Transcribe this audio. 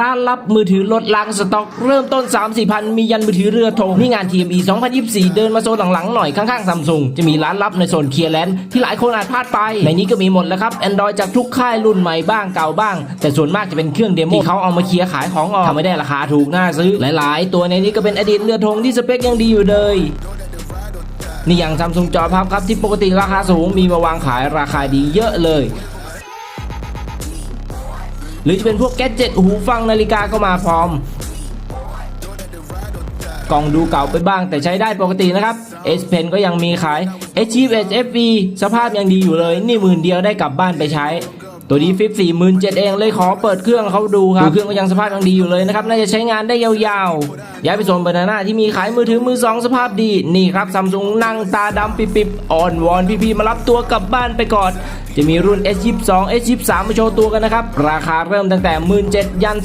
ร้านรับมือถือลดล้างสต็อกเริ่มต้น 3 4พันมียันมือถือเรือธงนี่งาน TME 2024 เดินมาโซนหลังๆหน่อยข้างๆซัมซุงจะมีร้านลับในโซนเคลียร์แลนด์ที่หลายคนอาจพลาดไป ในนี้ก็มีหมดแล้วครับ Android จากทุกค่ายรุ่นใหม่บ้างเก่าบ้าง แต่ส่วนมากจะเป็นเครื่องเดโมที่เขาเอามาเคลียร์ขายของออกทำไม่ได้ราคาถูกน่าซื้อหลายๆ ตัวในนี้ก็เป็นอดีตเรือธงที่สเปคยังดีอยู่เลยนี่อย่างซัมซุงจอพับครับที่ปกติราคาสูงมีมาวางขายราคาดีเยอะเลย หรือจะเป็นพวกแกดเจ็ตหูฟังนาฬิกาก็มาพร้อม กล่องดูเก่าไปบ้างแต่ใช้ได้ปกตินะครับ S Pen ก็ยังมีขาย H Chip H FV สภาพยังดีอยู่เลย นี่หมื่นเดียวได้กลับบ้านไปใช้ ตัวนี้ฟิปสี่หมื่นเจ็ดเองเลยขอเปิดเครื่องเขาดูครับดูเครื่องก็ยังสภาพยังดีอยู่เลยนะครับ น่าจะใช้งานได้ยาวๆ ย้ายไปโซนบานาน่าที่มีขายมือถือมือสองสภาพดี นี่ครับซัมซุงนั่งตาดำปิบๆอ่อนวอนพี่ๆมารับตัวกลับบ้านไปก่อน จะมีรุ่น S22 S23 มาโชว์ตัวกันนะครับ ราคาเริ่มตั้งแต่ 17,000ยัน